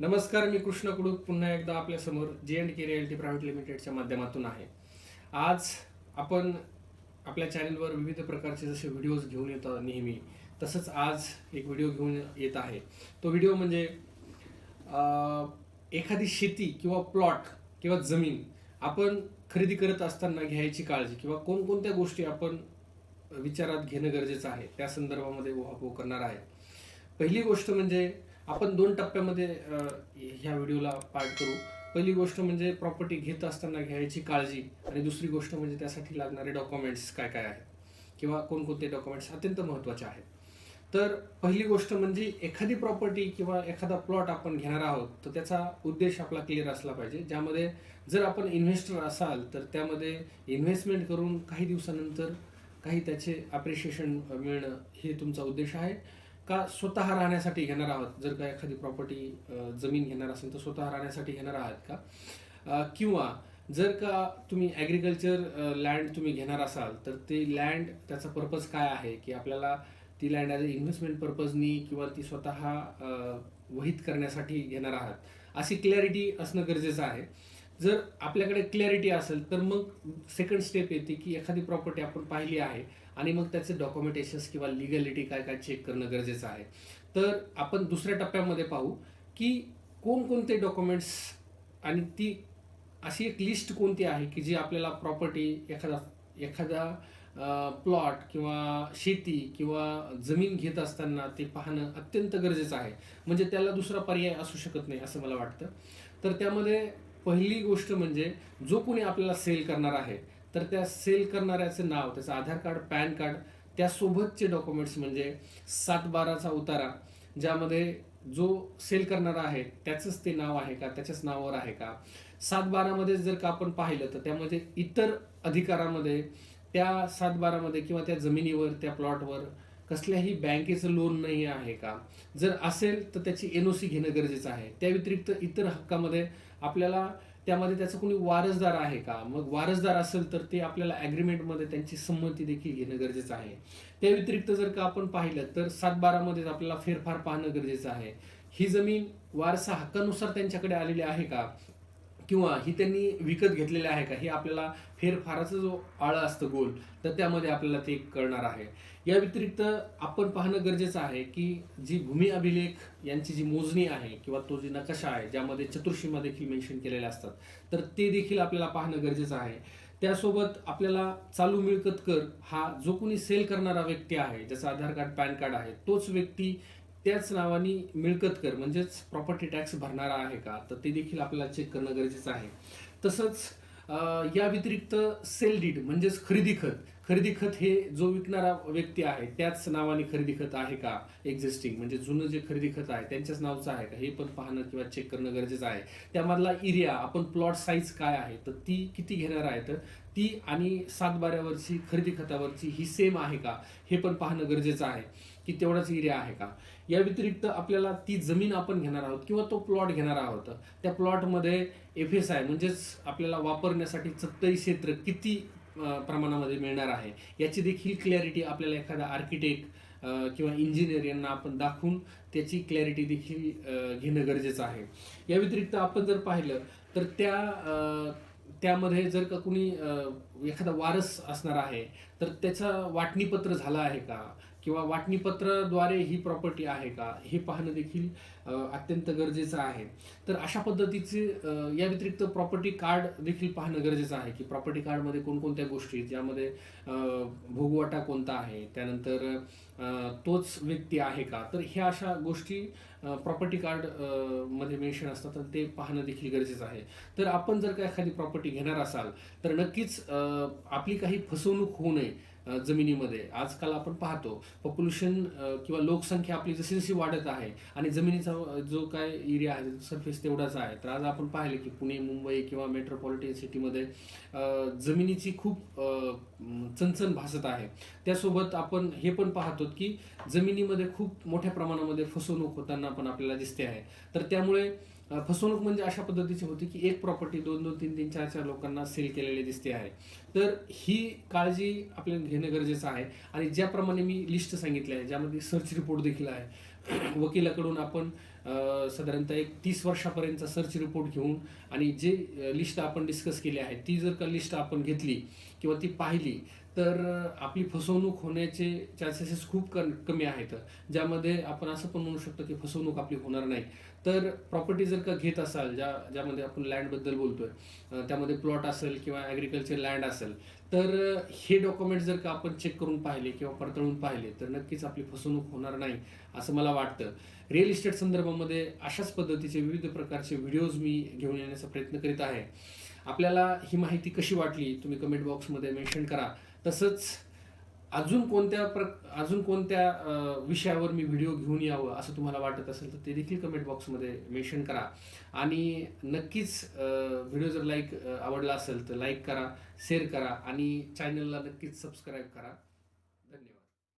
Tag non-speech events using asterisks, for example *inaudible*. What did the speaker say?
नमस्कार मी कृष्ण कुडूक पुन्हा एकदा आपल्यासमोर जे एंड के रिअल्टी प्रायव्हेट लिमिटेडच्या माध्यमातून आहे. आज आपण आपल्या चॅनलवर विविध प्रकारचे जसे व्हिडिओज घेऊन येतो नेहमी तसंच आज एक व्हिडिओ घेऊन येत आहे. तो व्हिडिओ म्हणजे एखादी शेती किंवा प्लॉट किंवा जमीन आपण खरेदी करत असताना घ्यायची काळजी किंवा कोणकोणत्या गोष्टी आपण विचारात घेणं गरजेचं आहे त्या संदर्भामध्ये उहापोह करणार आहे. पहिली गोष्ट म्हणजे आपण दोन टप्प्यामध्ये ह्या व्हिडिओला पार्ट करू. पहिली गोष्ट म्हणजे प्रॉपर्टी घेत असताना घ्यायची काळजी आणि दुसरी गोष्ट म्हणजे त्यासाठी लागणारे डॉक्युमेंट्स काय काय आहेत? किंवा कोणकोणते डॉक्युमेंट्स अत्यंत महत्त्वाचे आहेत. तर पहिली गोष्ट म्हणजे एखादी प्रॉपर्टी किंवा एखादा प्लॉट आपण घेणार आहोत तर त्याचा उद्देश आपला क्लिअर असला पाहिजे. ज्यामध्ये जर आपण इन्व्हेस्टर असाल तर त्यामध्ये इन्व्हेस्टमेंट करून काही दिवसानंतर काही त्याचे अप्रिशिएशन मिळणं हे तुमचा उद्देश आहे. का स्वतः राहण्यासाठी घेणार आहात? जर का एखादी प्रॉपर्टी जमीन घेणार असेल तर स्वतः राहण्यासाठी घेणार आहात का? किंवा जर का तुम्ही ॲग्रिकल्चर लँड तुम्ही घेणार असाल तर ते लँड त्याचा पर्पज काय आहे? की आपल्याला ती लँड ॲज अ इन्व्हेस्टमेंट पर्पजनी किंवा ती स्वतः वहित करण्यासाठी घेणार आहात? अशी क्लॅरिटी असणं गरजेचं आहे. जर आपल्याकडे क्लॅरिटी असेल तर मग सेकंड स्टेप येते की एखादी प्रॉपर्टी आपण पाहिली आहे आणि मग त्याचे डॉक्युमेंटेशन्स किंवा लिगॅलिटी काय काय चेक करणं गरजेचं आहे. तर आपण दुसऱ्या टप्प्यामध्ये पाहू की कोणकोणते डॉक्युमेंट्स आणि ती अशी एक लिस्ट कोणती आहे की जी आपल्याला प्रॉपर्टी एखादा एखादा प्लॉट किंवा शेती किंवा जमीन घेत असताना ते पाहणं अत्यंत गरजेचं आहे. म्हणजे त्याला दुसरा पर्याय असू शकत नाही असं मला वाटतं. तर त्यामध्ये पहिली गोष्ट म्हणजे जो कोणी आपल्याला सेल करणार आहे तर त्या सेल करणाऱ्याचं नाव त्याचं आधार कार्ड पॅन कार्ड त्यासोबतचे डॉक्युमेंट्स म्हणजे सात बाराचा उतारा ज्यामध्ये जो सेल करणारा आहे त्याचंच ते नाव आहे का त्याच्याच नावावर आहे का? सात बारामध्ये जर का आपण पाहिलं तर त्यामध्ये इतर अधिकारामध्ये त्या सात बारामध्ये किंवा त्या जमिनीवर त्या प्लॉटवर कसल्याही बँकेचं लोन नाही आहे का? जर असेल तर त्याची एन ओ सी घेणं गरजेचं आहे. त्या व्यतिरिक्त इतर हक्कामध्ये आपल्याला त्यामध्ये त्याचं कोणी वारसदार आहे का? मग वारसदार असेल तर ते आपल्याला ॲग्रीमेंटमध्ये त्यांची संमती देखील घेणं गरजेचं आहे. त्या व्यतिरिक्त जर का आपण पाहिलं तर सात बारामध्ये आपल्याला फेरफार पाहणं गरजेचं आहे. ही जमीन वारसा हक्कानुसार त्यांच्याकडे आलेली आहे का? किंवा ही त्यांनी विकत घेतलेली आहे का हे आपल्याला फेरफाराचा जो आळा असतं गोल तर त्यामध्ये आपल्याला ते कळणार आहे. या व्यतिरिक्त आपण पाहणं गरजेचं आहे की जी भूमी अभिलेख यांची जी मोजणी आहे किंवा तो जी नकाशा आहे ज्यामध्ये चतुर्सीमा देखील मेन्शन केलेल्या असतात तर ते देखील आपल्याला पाहणं गरजेचं आहे. त्यासोबत आपल्याला चालू मिळकत कर हा जो कोणी सेल करणारा व्यक्ती आहे ज्याचा आधार कार्ड पॅन कार्ड आहे तोच व्यक्ती त्याच नावाने मिळकत कर म्हणजेच प्रॉपर्टी टॅक्स भरणारा आहे का? तर ते देखील आपल्याला चेक करणं गरजेचं आहे. तसंच या व्यतिरिक्त सेल डीड म्हणजेच खरेदी खत खरेदी खत हे जो विकणारा व्यक्ती आहे त्याच नावाने खरेदी खत आहे का एक्झिस्टिंग म्हणजे जुनं जे खरेदी खत आहे त्यांच्याच नावचं आहे का? हे पण पाहणं किंवा चेक करणं गरजेचं आहे. त्यामधला एरिया आपण प्लॉट साईज काय आहे तर ती किती घेणार आहे तर ती आणि सातबाऱ्यावरची खरेदी खतावरची ही सेम आहे का? हे पण पाहणं गरजेचं आहे की तेवढाच एरिया आहे का? या व्यतिरिक्त आपल्याला ती जमीन आपण घेणार आहोत किंवा तो प्लॉट घेणार आहोत त्या प्लॉटमध्ये एफ एस आय म्हणजेच आपल्याला वापरण्यासाठी सत्तरी क्षेत्र किती प्रमाणामध्ये मिळणार आहे. याची देखील क्लॅरिटी आपल्याला एखादा आर्किटेक्ट किंवा इंजिनियर यांना आपण दाखवून त्याची क्लॅरिटी देखील घेणं गरजेचं आहे. या व्यतिरिक्त आपण जर पाहिलं तर त्या त्यामध्ये जर का कुणी एखादा वारस असणार आहे तर त्याचं वाटणीपत्र झालं आहे का? किंवा वाटणीपत्राद्वारे ही प्रॉपर्टी आहे का? हे पाहणं देखील अत्यंत गरजेचं आहे. तर अशा पद्धतीचे या व्यतिरिक्त प्रॉपर्टी कार्ड देखील पाहणं गरजेचं आहे की प्रॉपर्टी कार्डमध्ये कोणकोणत्या गोष्टी ज्यामध्ये भोगवटा कोणता आहे त्यानंतर तोच व्यक्ती आहे का? तर ह्या अशा गोष्टी प्रॉपर्टी कार्डमध्ये मेन्शन असतात तर ते पाहणं देखील गरजेचं आहे. तर आपण जर का एखादी प्रॉपर्टी घेणार असाल तर नक्कीच आपली काही फसवणूक होऊ नये जमिनीमध्ये. आजकाल आपण पाहतो पॉप्युलेशन किंवा लोकसंख्या आपली जशी जशी वाढत आहे आणि जमिनीचा जो काय एरिया आहे सरफेस तेवढाच आहे. तर आज आपण पाहिले की पुणे मुंबई किंवा मेट्रोपॉलिटन सिटीमध्ये जमिनीची खूप चणचण भासत आहे. त्यासोबत आपण हे पण पाहतो की जमिनीमध्ये खूप मोठ्या प्रमाणामध्ये फसवणूक होताना पण आपल्याला दिसते आहे. तर त्यामुळे फसवणूक म्हणजे अशा पद्धतीची होती की एक प्रॉपर्टी दोन दोन तीन तीन चार चार लोकांना सेल केलेली दिसते आहे. तर ही काळजी आपल्याला घेणं गरजेचं आहे. आणि ज्याप्रमाणे मी लिस्ट सांगितली आहे ज्यामध्ये सर्च रिपोर्ट देखील आहे *clears throat* वकिलाकडून आपण साधारणतः एक तीस वर्षापर्यंतचा सर्च रिपोर्ट घेऊन आणि जे लिस्ट आपण डिस्कस केली आहे ती जर का लिस्ट आपण घेतली किंवा ती पाहिली तर आपली फसवणूक होण्याचे चान्सेसेस खूप कन कमी आहेत. ज्यामध्ये आपण असं पण म्हणू शकतो की फसवणूक आपली होणार नाही. तर प्रॉपर्टी जर का घेत असाल ज्या ज्यामध्ये आपण लँडबद्दल बोलतोय त्यामध्ये प्लॉट असेल किंवा ॲग्रिकल्चर लँड असेल तर हे डॉक्युमेंट जर का आपण चेक करून पाहिले किंवा पडताळून पाहिले तर नक्कीच आपली फसवणूक होणार नाही असं मला वाटतं. रिअल इस्टेट संदर्भामध्ये अशाच पद्धतीचे विविध प्रकारचे व्हिडिओज मी घेऊन येण्याचा प्रयत्न करीत आहे. आपल्याला ही माहिती कशी वाटली तुम्ही कमेंट बॉक्समध्ये मेन्शन करा. तसंच अजून कोणत्या प्र अजून कोणत्या विषयावर मी व्हिडिओ घेऊन यावं असं तुम्हाला वाटत असेल तर ते देखील कमेंट बॉक्समध्ये मेन्शन करा. आणि नक्कीच व्हिडिओ जर लाईक आवडला असेल तर लाईक करा शेअर करा आणि चॅनलला नक्कीच सबस्क्राईब करा.